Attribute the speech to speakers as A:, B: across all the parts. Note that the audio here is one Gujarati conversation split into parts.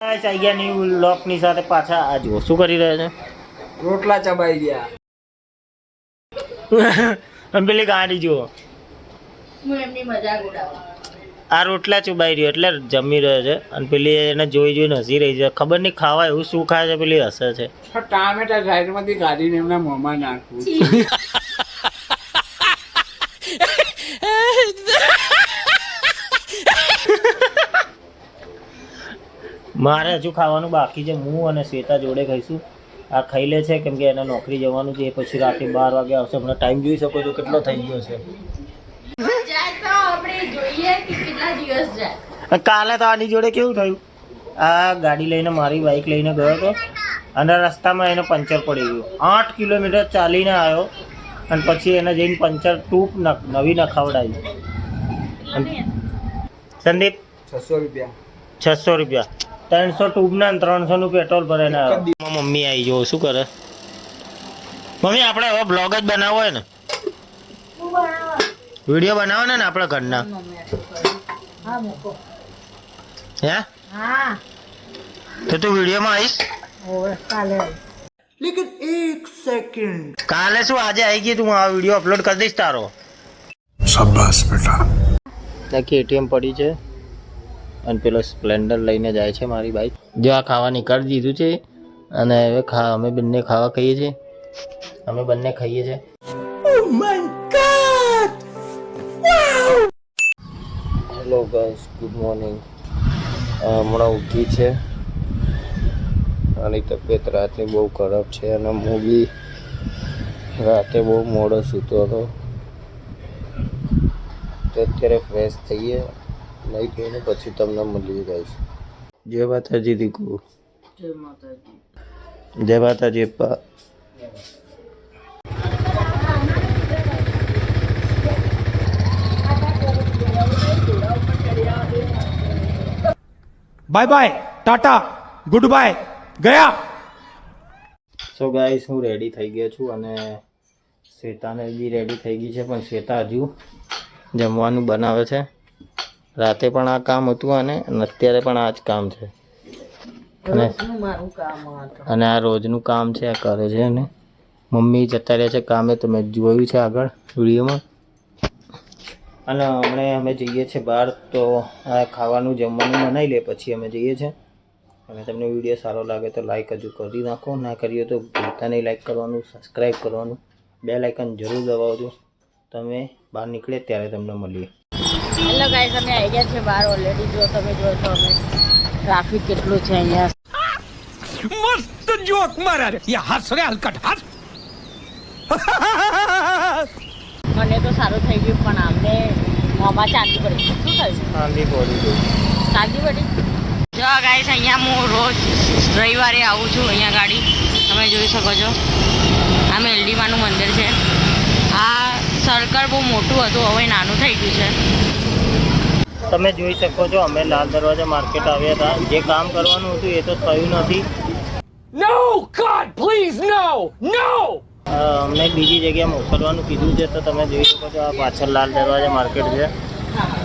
A: આઈ ગયા ન્યુ લોકની સાથે પાછા આ જુઓ શું કરી રહ્યા
B: રોટલા ચબાઈ ગયા.
A: અને પેલી ગાડી જુઓ. આ રોટલા ચુબાઈ રહ્યો એટલે જમી રહ્યો છે. અને પેલી એને જોઈ જોઈને હસી રહી છે. ખબર નહીં ખાવા એવું શું ખાય છે પેલી હસે છે.
B: ટામેટા સાઈડમાંથી કાઢીને એમના મોંમાં નાખવું
A: મારે હજુ ખાવાનું બાકી છે. હું અને શ્વેતા જોડે ખાઈશું. આ ખાઈ લે છે કેમ કે એને નોકરી જવાનું છે. એ પછી રાતે બાર વાગે આવશે. હમણાં ટાઈમ જોઈ શકો છો કેટલો થઈ ગયો છે.
C: જાય તો આપણે જોઈએ કે કેટલા દિવસ જાય.
A: અને કાલે તો આની જોડે કેવું થયું? આ ગાડી લઈને મારી બાઇક લઈને ગયો હતો. અને રસ્તામાં એને પંચર પડી ગયું. આઠ કિલોમીટર ચાલીને આવ્યો. અને પછી એને જઈને પંચર ટૂપ ન- નવી નખાવડાવી. સંદીપ?
B: છસો રૂપિયા.
A: છસો રૂપિયા. ત્રણસો ટ્યુબના ને ત્રણસોનું પેટ્રોલ ભરેલા મમ્મી આવી જુઓ શું કરે? મમ્મી આપણે હવે બ્લોગ જ બનાવો હોય ને? વીડિયો બનાવો ને આપણા ઘરના.
C: હે?
A: તો તું વિડીયોમાં આવીશ?
C: લેકિન એક સેકન્ડ
A: કાલે શું આજે આવી ગઈ તું? આ વીડિયો અપલોડ કરી દઈશ તારો.
D: શાબાશ
A: બેટા. કેટીએમ પડી છે. અને પેલો સ્પ્લેન્ડર લઈને જાય છે મારી બાઈક. જો આ ખાવા નીકાળી દીધું છે અને હવે ખા અમે બંને ખાવા ખાઈએ છીએ. અમે બંને ખાઈએ છીએ. હેલો ગાઈસ ગુડ મોર્નિંગ હમણાં ઉઠી છે. આની તબિયત રાતની બહુ ખરાબ છે અને હું બી રાતે બહુ મોડો સૂતો હતો. તો અત્યારે ફ્રેશ થઈએ. નહીં થઈને પછી તમને મળીએ ગાઈશ જય માતાજી દીકુ.
C: જય માતાજી.
A: જય માતાજી Appa.
D: Bye bye tata good bye ગયા
A: સો ગાઈસ હું રેડી થઈ ગયો છું અને શ્વેતાને બી રેડી થઈ ગઈ છે પણ શ્વેતા હજુ જમવાનું બનાવે છે. રાતે પણ આ કામ હતું અને અત્યારે પણ આ જ કામ છે. અને અને આ રોજનું કામ છે આ કરે છે અને મમ્મી જતા રહે છે કામે તો મેં જોયું છે આગળ વિડીયોમાં. અને હમણાં અમે જઈએ છીએ બહાર તો આ ખાવાનું જમવાનું બનાવી લે પછી અમે જઈએ છીએ અને તમને વીડિયો સારો લાગે તો લાઈક હજુ કરી નાખો ના કરીએ તો ભૂલતા નહીં લાઈક કરવાનું સબસ્ક્રાઈબ કરવાનું બે લાઇકન જરૂર દબાવજો. તમે બહાર નીકળે ત્યારે તમને મળીએ.
C: હેલો ગાઈસ અમે આવી ગયા છે બહાર ઓલરેડી જો તમે જો છો અમે ટ્રાફિક કેટલું છે અહીંયા.
D: મસ્ત જોક મારા. રે યા હસ રે હલકટ હસ.
C: મને તો સારું થઈ ગયું પણ આમને મોમાં ચાંદી પડી. શું થયું
A: ચાંદી પડી ગઈ.
C: ચાંદી પડી? જો ગાઈસ અહીંયા હું રોજ રવિવારે આવું છું અહીંયા ગાડી. તમે જોઈ શકો છો. આ મેલડીમાનું મંદિર છે. આ સર્કલ બહુ મોટું હતું હવે નાનું થઈ ગયું છે.
A: તમે જોઈ શકો છો અમે લાલ દરવાજા માર્કેટ આવ્યા હતા. જે કામ કરવાનું હતું એ તો થયું નથી.
D: નો ગોડ પ્લીઝ નો
A: નો અમને બીજી જગ્યા મોકલવાનું કીધું છે તો તમે જોઈ શકો છો આ પાછળ લાલ દરવાજા માર્કેટ છે.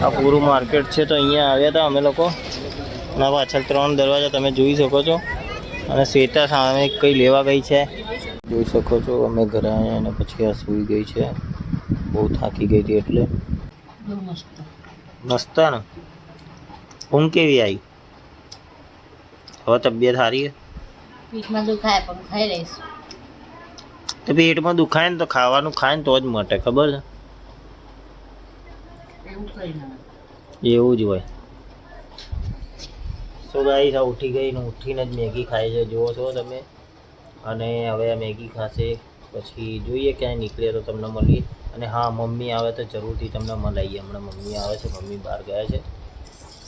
A: આ પૂરું માર્કેટ છે તો અહીંયા આવ્યા હતા અમે લોકો. ના પાછળ ત્રણ દરવાજા તમે જોઈ શકો છો. અને શ્વેતા સામે કંઈ લેવા ગઈ છે. જોઈ શકો છો અમે ઘરે આવ્યા અને પછી આ સૂઈ ગઈ છે. બહુ થાકી ગઈ હતી એટલે. મસ્ત. ને ઊંઘ કેવી આવી? હવે તબિયત સારી છે?
C: પીઠમાં દુખાય પણ ખાઈ લઈશ.
A: તો પેટમાં દુખાય ને તો ખાવાનું ખાય ને તો જ મટે ખબર છે?
C: એવું
A: જ હોય. સો ગાઈસ આ ઉઠી ગઈ ને ઉઠીને જ મેગી ખાય છે. જુઓ છો તમે? અને હવે આ મેગી ખાશે. પછી જોઈએ ક્યાંય નીકળીએ તો તમને મળીએ. અને હા મમ્મી આવે તો જરૂરથી તમને મળાવીએ હમણાં મમ્મી આવે છે મમ્મી બહાર ગયા છે.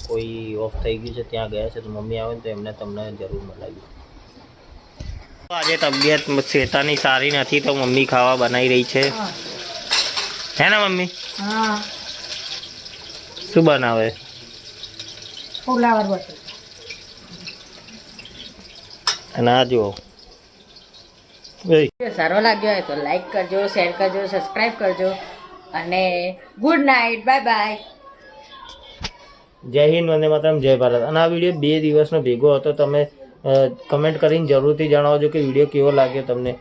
A: કોઈ ઓફ થઈ ગયું છે ત્યાં ગયા છે તો મમ્મી આવે તો એમને તમને જરૂર મળાવીએ. આજે તબિયત શેતાની સારી નથી તો મમ્મી ખાવા બનાવી રહી છે. હે. ને મમ્મી? શું બનાવે? અને આ જુઓ.
C: સારો લાગ્યો હોય તો લાઈક કરજો શેર કરજો સબસ્ક્રાઈબ કરજો અને ગુડ નાઇટ બાય બાય
A: જય હિન્દ વંદે માતરમ જય ભારત. અને આ વીડિયો બે દિવસનો ભેગો હતો તમે કમેન્ટ કરીને જરૂરથી જણાવજો કે વીડિયો કેવો લાગ્યો તમને.